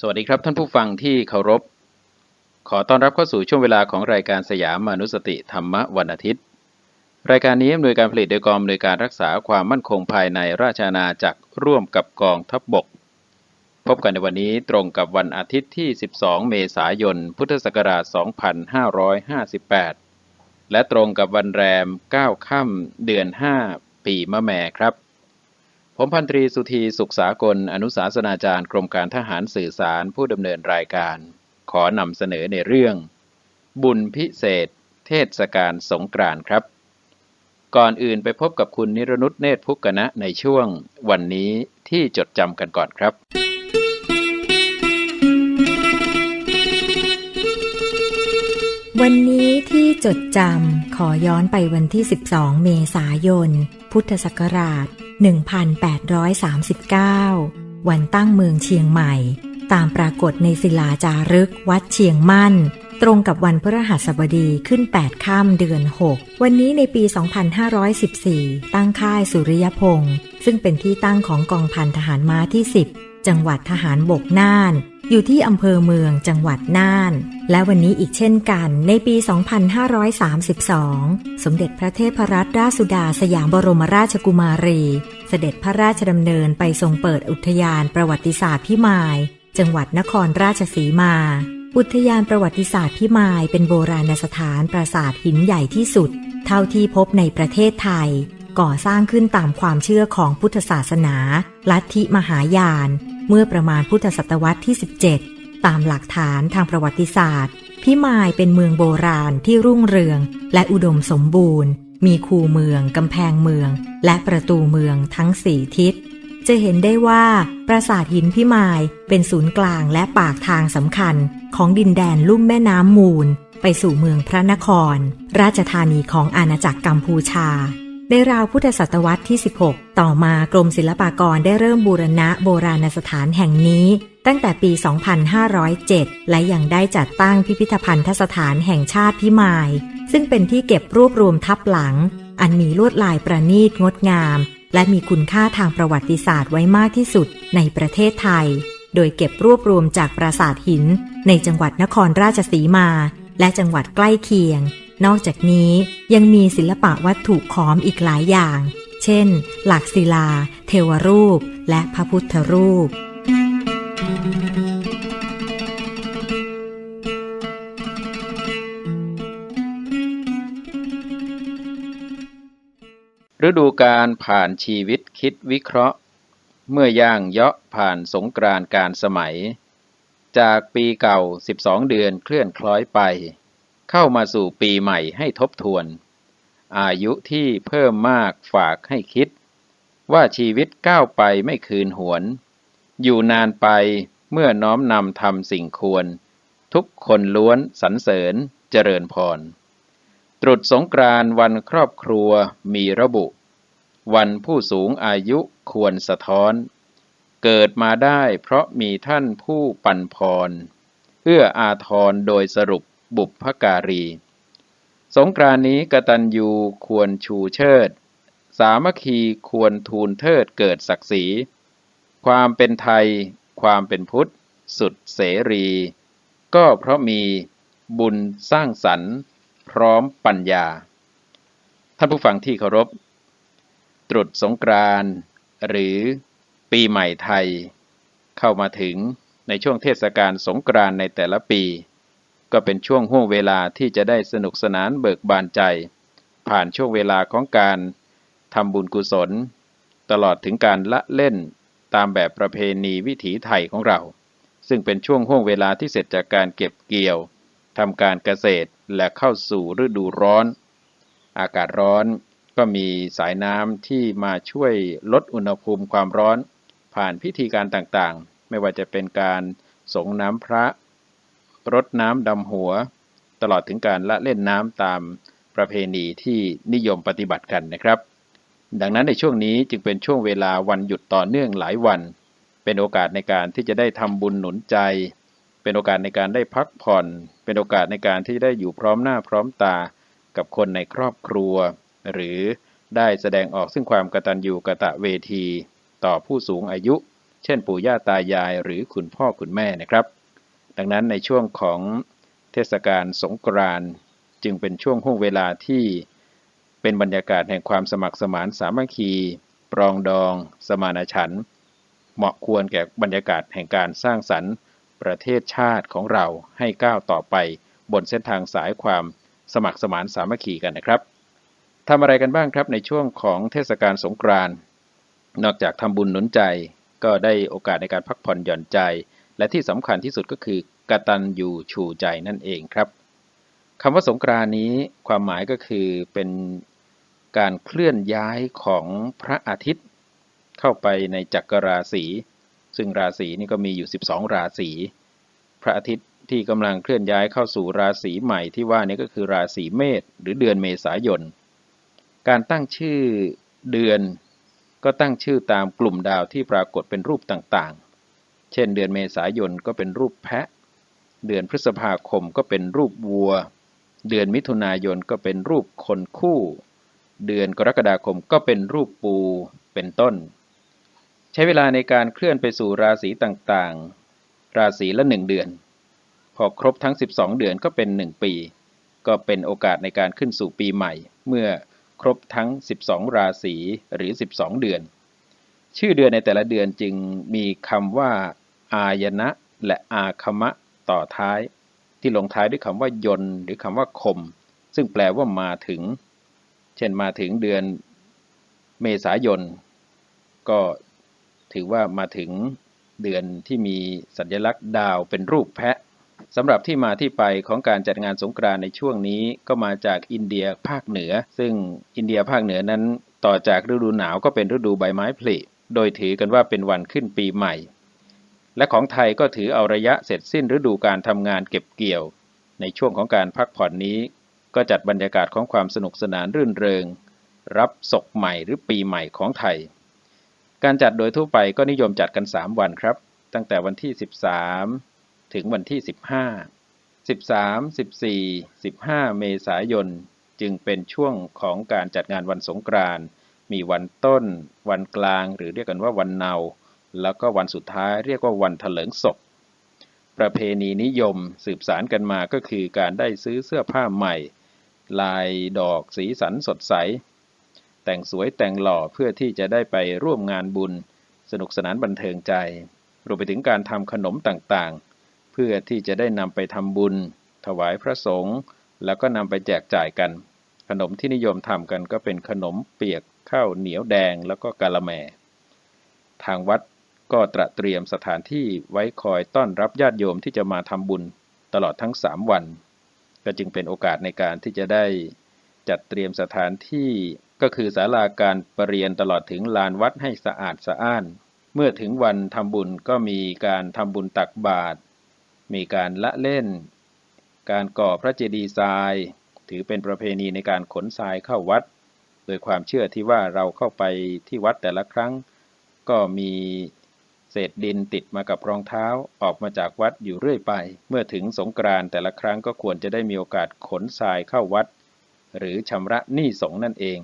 สวัสดีครับท่านผู้ฟังที่เคารพ ขอต้อนรับเข้าสู่ช่วงเวลาของรายการสยามมนุสติธรรมวันอาทิตย์ รายการนี้อำนวยการผลิตโดยกองอำนวยการรักษาความมั่นคงภายในราชอาณาจักรร่วมกับกองทัพบบก พบกันในวันนี้ตรงกับวันอาทิตย์ที่ 12 เมษายน พุทธศักราช 2558 และตรงกับวันแรม 9 ค่ำเดือน 5 ปีมะแม่ครับ ผมพันตรีสุธีสุขสากล อนุสาสนาจารย์กรมการทหารสื่อสารผู้ดำเนินรายการ ขอนำเสนอในเรื่อง บุญพิเศษ เทศกาลสงกรานต์ครับ ก่อนอื่นไปพบกับคุณนิรนุษเนตรพุกนะในช่วง วันนี้ที่จดจำกันก่อนครับวันนี้ที่จดจำขอย้อนไปวันที่ 12 เมษายน พุทธศักราช 1839 วันตั้งเมืองเชียงใหม่ ตามปรากฏในศิลาจารึกวัดเชียงมั่น ตรงกับวันพฤหัสบดีขึ้น 8 ข้ามเดือน 6 วันนี้ในปี 2514 ตั้งค่ายสุริยพงศ์ซึ่งเป็นที่ตั้งของกองพันทหารม้าที่ 10 จังหวัดทหารบกน่าน อยู่ที่อำเภอเมืองจังหวัดน่าน และวันนี้อีกเช่นกันในปี 2532 สมเด็จพระเทพรัตนราชสุดาสยามบรมราชกุมารี เสด็จพระราชดำเนินไปทรงเปิดอุทยานประวัติศาสตร์พิมาย จังหวัดนครราชสีมา อุทยานประวัติศาสตร์พิมาย เป็นโบราณสถานปราสาทหินใหญ่ที่สุด เท่าที่พบในประเทศไทยก่อสร้างขึ้นตามความเชื่อของพุทธศาสนา ลัทธิมหายาน เมื่อประมาณพุทธศตวรรษที่ 17 ตามหลักฐานทางประวัติศาสตร์ พิมายเป็นเมืองโบราณที่รุ่งเรือง และอุดมสมบูรณ์ มีคูเมือง กำแพงเมือง และประตูเมืองทั้งสี่ทิศ จะเห็นได้ว่า ปราสาทหินพิมายเป็นศูนย์กลางและปากทางสำคัญ ของดินแดนลุ่มแม่น้ำมูล ไปสู่เมืองพระนคร ราชธานีของอาณาจักรกัมพูชา ในราวพุทธศตวรรษที่ 16 ต่อมากรมศิลปากรได้เริ่มบูรณะโบราณสถานแห่งนี้ ตั้งแต่ปี 2507 และยังได้จัดตั้งพิพิธภัณฑสถานแห่งชาติพิมาย ซึ่งเป็นที่เก็บรวบรวมทับหลัง อันมีลวดลายประณีตงดงาม และมีคุณค่าทางประวัติศาสตร์ไว้มากที่สุดในประเทศไทย โดยเก็บรวบรวมจากปราสาทหิน ในจังหวัดนครราชสีมา และจังหวัดใกล้เคียง นอกจากนี้ยังมีศิลปะวัตถุขอมอีกหลายอย่าง เช่น หลักศิลา เทวรูป และพระพุทธรูป ฤดูการผ่านชีวิตคิดวิเคราะห์ เมื่อย่างเยาะผ่านสงกรานต์การสมัย จากปีเก่า 12 เดือนเคลื่อนคล้อยไป เข้ามาสู่ปีใหม่ให้ทบทวน อายุที่เพิ่มมากฝากให้คิด ว่าชีวิตก้าวไปไม่คืนหวน อยู่นานไปเมื่อน้อมนำทำสิ่งควร ทุกคนล้วนสรรเสริญเจริญพร ตรุษสงกรานวันครอบครัวมีระบุ วันผู้สูงอายุควรสะท้อน เกิดมาได้เพราะมีท่านผู้ปันพร เอื้ออาทรโดยสรุป บุพการี สงกรานนี้กตัญญูควรชูเชิด สามัคคีควรทูลเทิดเกิดศักดิ์ศรี ความเป็นไทย ความเป็นพุทธ สุดเสรี ก็เพราะมีบุญสร้างสรรค์ พร้อมปัญญา ท่านผู้ฟังที่เคารพ ตรุษสงกรานหรือปีใหม่ไทย เข้ามาถึงในช่วงเทศกาลสงกรานในแต่ละปี ก็เป็นช่วงห่วงเวลาที่จะได้สนุกสนานเบิกบานใจ ผ่านช่วงเวลาของการทำบุญกุศล ตลอดถึงการละเล่นตามแบบประเพณีวิถีไทยของเรา ซึ่งเป็นช่วงห่วงเวลาที่เสร็จจากการเก็บเกี่ยวทำการเกษตรและเข้าสู่ฤดูร้อน อากาศร้อนก็มีสายน้ำที่มาช่วยลดอุณหภูมิความร้อน ผ่านพิธีการต่างๆ ไม่ว่าจะเป็นการสงน้ำพระ รดน้ำดำหัว ตลอดถึงการละเล่นน้ำตามประเพณีที่นิยมปฏิบัติกันนะครับ ดังนั้นในช่วงนี้จึงเป็นช่วงเวลาวันหยุดต่อเนื่องหลายวัน เป็นโอกาสในการที่จะได้ทำบุญหนุนใจ เป็นโอกาสในการได้พักผ่อน เป็นโอกาสในการที่ได้อยู่พร้อมหน้าพร้อมตากับคนในครอบครัว หรือได้แสดงออกซึ่งความกตัญญูกะตะเวที ต่อผู้สูงอายุ เช่นปู่ย่าตายายหรือคุณพ่อคุณแม่นะครับ ดังนั้นในช่วงของเทศกาลสงกรานต์จึงเป็นช่วงห่วงเวลาที่เป็นบรรยากาศแห่งความสมัครสมานสามัคคี ปรองดอง สมานฉันท์เหมาะควรแก่บรรยากาศแห่งการสร้างสรรค์ ประเทศชาติของเราให้ก้าวต่อไป บนเส้นทางสายความสมัครสมานสามัคคีกันนะครับทำอะไรกันบ้างครับในช่วงของเทศกาลสงกรานต์นอกจากทำบุญหนุนใจก็ได้โอกาสในการพักผ่อนหย่อนใจ และที่สำคัญที่สุดก็คือกตัญญูชูใจนั่นเองครับคำว่าสงกรานนี้ความหมายก็คือเป็นการเคลื่อนย้ายของพระอาทิตย์ เข้าไปในจักรราศี ซึ่งราศีนี่ก็มีอยู่ 12 ราศี พระอาทิตย์ที่กำลังเคลื่อนย้ายเข้าสู่ราศีใหม่ที่ว่านี้ก็คือราศีเมษหรือเดือนเมษายน การตั้งชื่อเดือนก็ตั้งชื่อตามกลุ่มดาวที่ปรากฏเป็นรูปต่าง เช่น เดือนเมษายนก็เป็นรูปแพะ เดือนพฤษภาคมก็เป็นรูปวัว เดือนมิถุนายนก็เป็นรูปคนคู่ เดือนกรกฎาคมก็เป็นรูปปูเป็นต้น ใช้เวลาในการเคลื่อนไปสู่ราศีต่างๆ ราศีละหนึ่งเดือน พอครบทั้ง 12 เดือนก็เป็น1ปี ก็เป็นโอกาสในการขึ้นสู่ปีใหม่ เมื่อครบทั้ง 12 ราศีหรือ 12 เดือน ชื่อเดือนในแต่ละเดือนจึงมีคำว่า อายนะ และอาคมะต่อท้าย ที่ลงท้ายด้วยคำว่ายนหรือคำว่าคม ซึ่งแปลว่ามาถึง เช่นมาถึงเดือนเมษายน ก็ถือว่ามาถึงเดือนที่มีสัญลักษณ์ดาวเป็นรูปแพะสำหรับที่มาที่ไปของการจัดงานสงกรานในช่วงนี้ก็มาจากอินเดียภาคเหนือ ซึ่งอินเดียภาคเหนือนั้นต่อจากฤดูหนาวก็เป็นฤดูใบไม้ผลิ โดยถือกันว่าเป็นวันขึ้นปีใหม่ และของไทยก็ถือเอาระยะเสร็จสิ้นฤดูการทำงานเก็บเกี่ยว ในช่วงของการพักผ่อนนี้ ก็จัดบรรยากาศของความสนุกสนานรื่นเริง รับศกใหม่หรือปีใหม่ของไทย การจัดโดยทั่วไปก็นิยมจัดกัน 3 วันครับ ตั้งแต่วันที่ 13 ถึงวันที่ 15 13 14 15 เมษายน จึงเป็นช่วงของการจัดงานวันสงกรานต์ มีวันต้น วันกลาง หรือเรียกกันว่าวันเนา แล้วก็วันสุดท้ายเรียกว่าวันถลิงศพ ประเพณีนิยมสืบสารกันมาก็คือการได้ซื้อเสื้อผ้าใหม่ ลายดอกสีสันสดใส แต่งสวยแต่งหล่อเพื่อที่จะได้ไปร่วมงานบุญ สนุกสนานบันเทิงใจ รวมไปถึงการทำขนมต่างๆ เพื่อที่จะได้นำไปทำบุญ ถวายพระสงฆ์แล้วก็นำไปแจกจ่ายกัน ขนมที่นิยมทำกันก็เป็นขนมเปียก ข้าวเหนียวแดงแล้วก็กาละแม ทางวัดก็ตระเตรียมสถานที่ไว้คอยต้อนรับญาติโยมที่จะมาทำบุญตลอดทั้งสามวัน ก็จึงเป็นโอกาสในการที่จะได้จัดเตรียมสถานที่ก็คือศาลาการประเรียนตลอดถึงลานวัดให้สะอาดสะอ้าน เมื่อถึงวันทำบุญก็มีการทำบุญตักบาตร มีการละเล่น การก่อพระเจดีย์ทราย ถือเป็นประเพณีในการขนทรายเข้าวัด โดยความเชื่อที่ว่าเราเข้าไปที่วัดแต่ละครั้ง ก็มีเศษดินติดมากับรองเท้าออกมาจากวัดอยู่เรื่อยไป เมื่อถึงสงกรานต์แต่ละครั้งก็ควรจะได้มีโอกาสขนทรายเข้าวัด หรือชำระหนี้สงนั่นเอง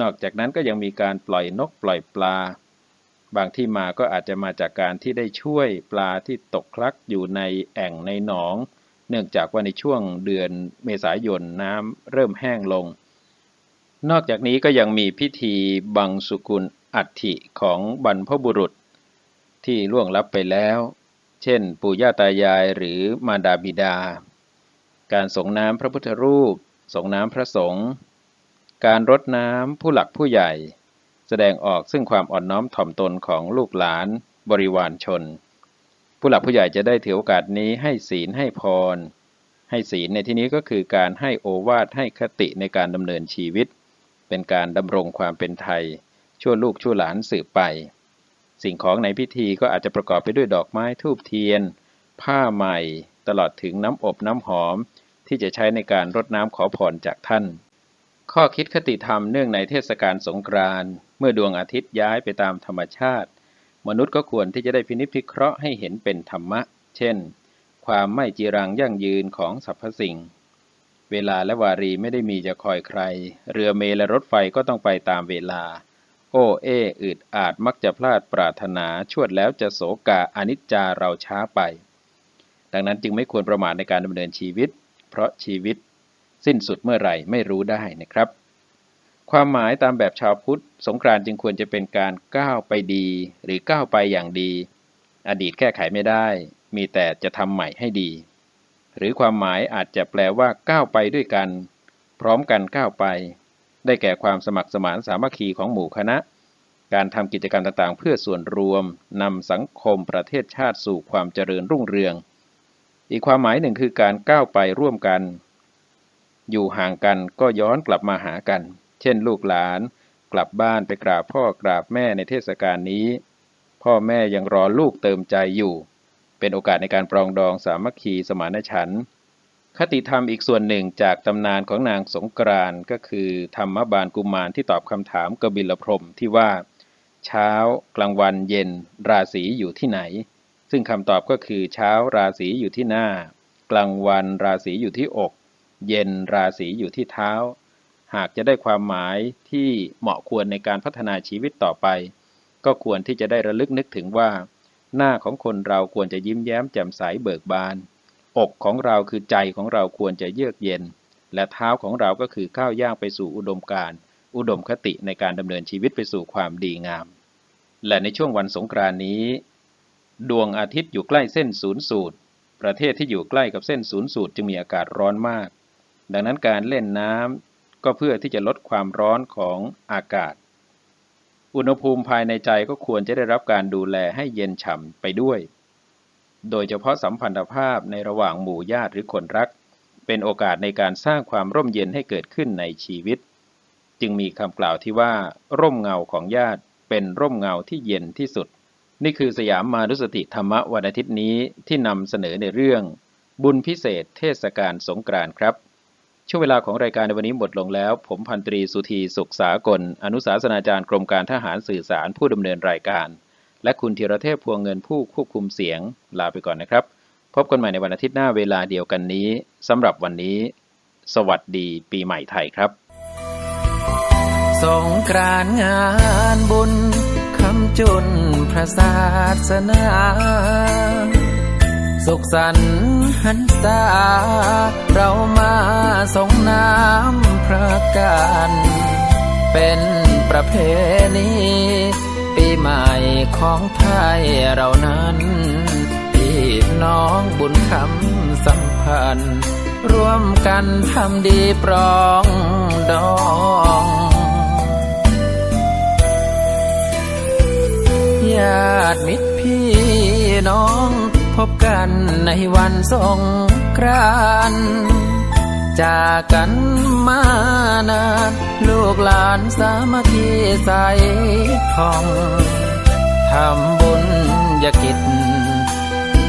นอกจากนั้นก็ยังมีการปล่อยนกปล่อยปลา บางที่มาก็อาจจะมาจากการที่ได้ช่วยปลาที่ตกคลักอยู่ในแอ่งในหนอง เนื่องจากว่าในช่วงเดือนเมษายนน้ำเริ่มแห้งลง นอกจากนี้ก็ยังมีพิธีบังสุกุลอัฐิของบรรพบุรุษ ที่ล่วงลับไปแล้ว เช่น ปู่ย่าตายายหรือมารดาบิดา การส่งน้ำพระพุทธรูปส่งน้ำพระสงฆ์การรดน้ำผู้หลักผู้ใหญ่ แสดงออกซึ่งความอ่อนน้อมถ่อมตนของลูกหลานบริวารชน ผู้หลักผู้ใหญ่จะได้ถือโอกาสนี้ให้ศีลให้พร ให้ศีลในที่นี้ก็คือการให้โอวาทให้คติในการดำเนินชีวิต เป็นการดำรงความเป็นไทย ชั่วลูกชั่วหลานสืบไป สิ่งของในพิธีก็อาจจะประกอบไปด้วยดอกไม้ทูบเทียน ผ้าใหม่ ตลอดถึงน้ำอบน้ำหอม ที่จะใช้ในการรดน้ำขอพรจากท่าน ข้อคิดคติธรรมเนื่องในเทศกาลสงกรานต์เมื่อดวงอาทิตย์ย้ายไปตามธรรมชาติ มนุษย์ก็ควรที่จะได้พินิจพิเคราะห์ให้เห็นเป็นธรรมะ เช่น ความไม่จีรังยั่งยืนของสรรพสิ่ง เวลาและวารีไม่ได้มีจะคอยใคร เรือเมและรถไฟก็ต้องไปตามเวลา โอ้เออึดอาจมักจะพลาดปรารถนาชวดแล้วจะโศกาอนิจจาเราช้าไป ดังนั้นจึงไม่ควรประมาทในการดำเนินชีวิต เพราะชีวิต สิ้นสุดเมื่อไหร่ไม่รู้ได้นะครับ ความหมายตามแบบชาวพุทธ สงกรานต์จึงควรจะเป็นการก้าวไปดี หรือก้าวไปอย่างดี อดีตแก้ไขไม่ได้ มีแต่จะทำใหม่ให้ดี หรือความหมายอาจจะแปลว่าก้าวไปด้วยกัน พร้อมกันก้าวไป ได้แก่ความสมัครสมานสามัคคีของหมู่คณะ การทำกิจกรรมต่างๆ เพื่อส่วนรวมนำสังคมประเทศชาติสู่ความเจริญรุ่งเรือง อีกความหมายหนึ่งคือการก้าวไปร่วมกัน อยู่ห่างกันก็ย้อนกลับมาหากัน เช่น ลูกหลาน กลับบ้านไปกราบพ่อกราบแม่ในเทศกาลนี้ พ่อแม่ยังรอลูกเติมใจอยู่ เป็นโอกาสในการปรองดองสามัคคีสมานฉันท์คติธรรมอีกส่วนหนึ่งจากตำนานของนางสงกรานต์ก็คือ ธรรมบาลกุมารที่ตอบคำถามกบิลพรมที่ว่า เช้ากลางวันเย็น ราศีอยู่ที่ไหน ซึ่งคำตอบก็คือเช้าราศีอยู่ที่หน้า กลางวันราศีอยู่ที่อก เย็นราศีอยู่ที่เท้า หากจะได้ความหมายที่เหมาะควรในการพัฒนาชีวิตต่อไป ก็ควรที่จะได้ระลึกนึกถึงว่า หน้าของคนเราควรจะยิ้มแย้มแจ่มใสเบิกบาน อกของเราคือใจของเราควรจะเยือกเย็น และเท้าของเราก็คือก้าวย่างไปสู่อุดมการณ์อุดมคติในการดำเนินชีวิตไปสู่ความดีงาม และในช่วงวันสงกรานนี้ ดวงอาทิตย์อยู่ใกล้เส้นศูนย์สูตร ประเทศที่อยู่ใกล้กับเส้นศูนย์สูตรจึงมีอากาศร้อนมาก ดังนั้นการเล่นน้ำก็เพื่อที่จะลดความร้อนของอากาศ อุณหภูมิภายในใจก็ควรจะได้รับการดูแลให้เย็นฉ่ำไปด้วย โดยเฉพาะสัมพันธภาพในระหว่างหมู่ญาติหรือคนรัก เป็นโอกาสในการสร้างความร่มเย็นให้เกิดขึ้นในชีวิต จึงมีคำกล่าวที่ว่า ร่มเงาของญาติเป็นร่มเงาที่เย็นที่สุด นี่คือสยามมารุสติธรรมวันอาทิตย์นี้ที่นำเสนอในเรื่อง บุญพิเศษเทศกาลสงกรานต์ครับ ช่วงเวลาของรายการในวันนี้หมดลงแล้ว ผมพันตรีสุธีสุขสากล อนุสาสนาจารย์กรมการทหารสื่อสารผู้ดำเนินรายการ และคุณธีรเทพพวงเงินผู้ควบคุมเสียง ลาไปก่อนนะครับ พบกันใหม่ในวันอาทิตย์หน้าเวลาเดียวกันนี้สำหรับวันนี้ สวัสดีปีใหม่ไทยครับ สงกรานงานบุญคำจุนพระศาสนา สุขสันต์หันษาเรามาส่งน้ำพระกันเป็นประเพณีปีใหม่ของไทยเรานั้นพี่น้องบุญคำสัมพันธ์ ร่วมกันทำดีปรองดองญาติมิตรพี่น้อง พบกันในวันสงกรานต์จากกันมานานลูกหลานสามัคคีใสของทำบุญยกิจ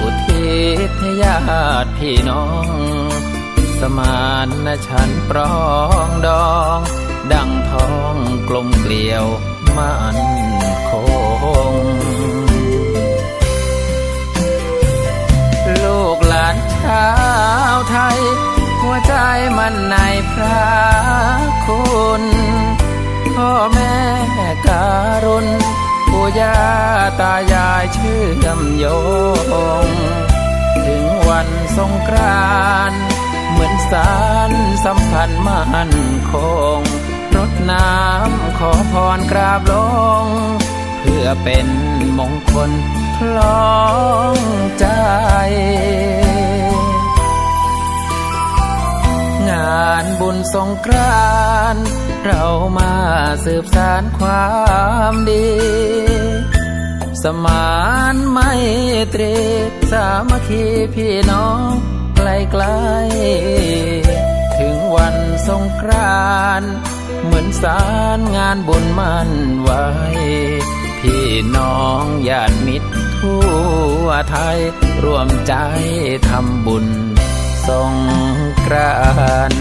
อุทิศให้ญาติพี่น้อง สมานฉันปรองดอง ดังทองกลมเกลียวมันคง วใจมันในพระคุณพ่อแม่การุณปู่ย่าตายายเชื่อมโยง ถึงวันสงกรานต์เหมือนสารสัมพันธ์มั่นคงรดน้ำขอพรกราบลง เพื่อเป็นมงคลคล้องใจ งานบุญสงกรานเรามาสืบสารความดี สมานไม่ตรีสามัคคีพี่น้องไกลไกลถึงวันสงกรานเหมือนสารงานบุญมั่นไว้ พี่น้องญาติมิตรทั่วไทยร่วมใจทำบุญ สงกราน